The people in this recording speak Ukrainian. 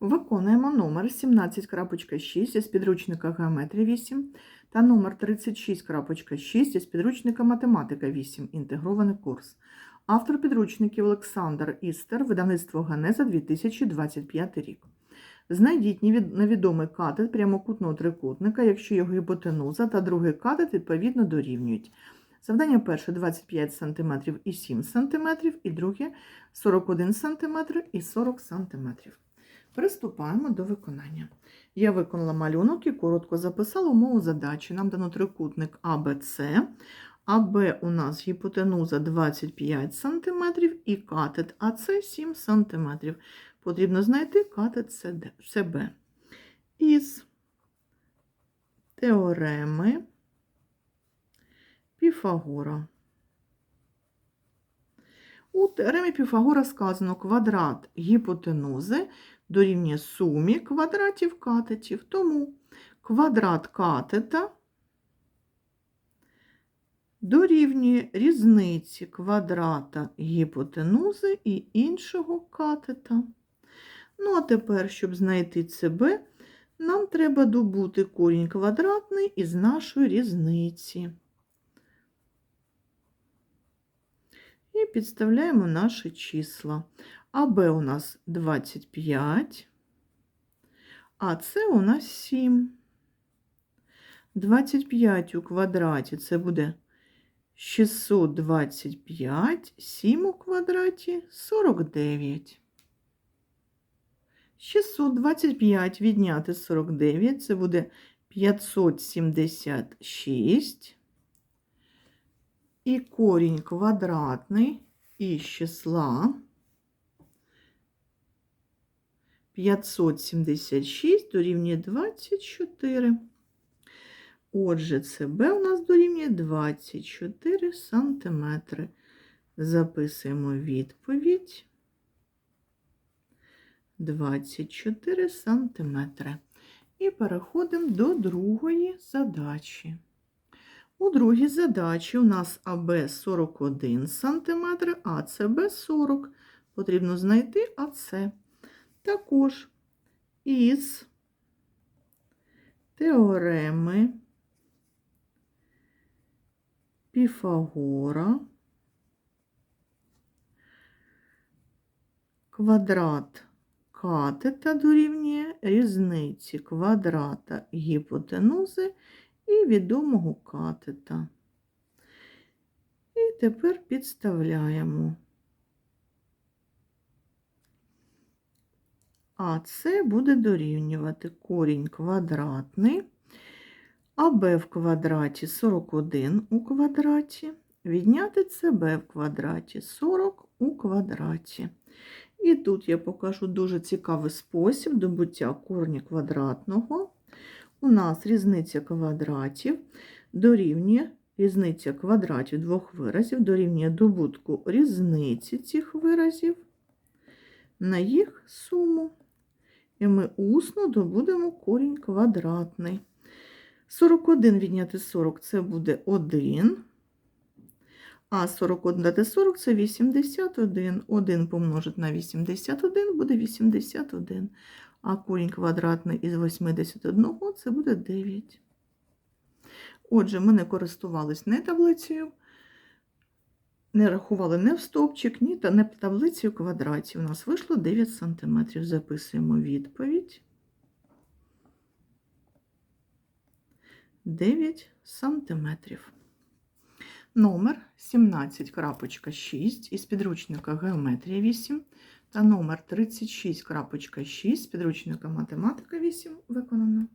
Виконуємо номер 17.6 із підручника Геометрія 8 та номер 36.6 із підручника Математика 8. Інтегрований курс. Автор підручників Олександр Істер, видавництво Генеза 2025 рік. Знайдіть невідомий катет прямокутного трикутника, якщо його гіпотенуза та другий катет відповідно дорівнюють. Завдання перше 25 см і 7 см, і друге 41 см і 40 см. Приступаємо до виконання. Я виконала малюнок і коротко записала умову задачі. Нам дано трикутник АБЦ. АБ у нас гіпотенуза 25 см і катет АЦ 7 см. Потрібно знайти катет СБ. Із теореми Піфагора. У теоремі Піфагора сказано квадрат гіпотенузи дорівнює сумі квадратів катетів. Тому квадрат катета дорівнює різниці квадрата гіпотенузи і іншого катета. Ну, а тепер, щоб знайти ЦБ, нам треба добути корінь квадратний із нашої різниці. І підставляємо наші числа. АБ у нас 25, а С у нас 7. 25 у квадраті це буде 625, 7 у квадраті 49. 625 відняти 49 це буде 576. І корінь квадратний із числа 576 дорівнює 24. Отже, ЦБ у нас дорівнює 24 сантиметри. Записуємо відповідь 24 сантиметри. І переходимо до другої задачі. У другій задачі у нас АБ 41 см, а ЦБ 40 Потрібно знайти АЦ. Також із теореми Піфагора квадрат катета дорівнює різниці квадрата гіпотенузи і відомого катета. І тепер підставляємо. А це буде дорівнювати корінь квадратний, а b в квадраті 41 у квадраті, відняти cb в квадраті 40 у квадраті. І тут я покажу дуже цікавий спосіб добуття корня квадратного. У нас різниця квадратів дорівнює різниця квадратів двох виразів дорівнює добутку різниці цих виразів на їх суму. І ми усно добудемо корінь квадратний. 41 відняти 40 це буде 1. А 41 дати 40 це 81. 1 помножити на 81 буде 81. А корінь квадратний із 81 це буде 9. Отже, ми не користувались не таблицею, не рахували не в стовпчик, ні та не в таблицю квадратів. У нас вийшло 9 см. Записуємо відповідь. 9 сантиметрів. Номер 17.6 із підручника Геометрія 8 та номер 36.6 з підручника Математика 8 виконано.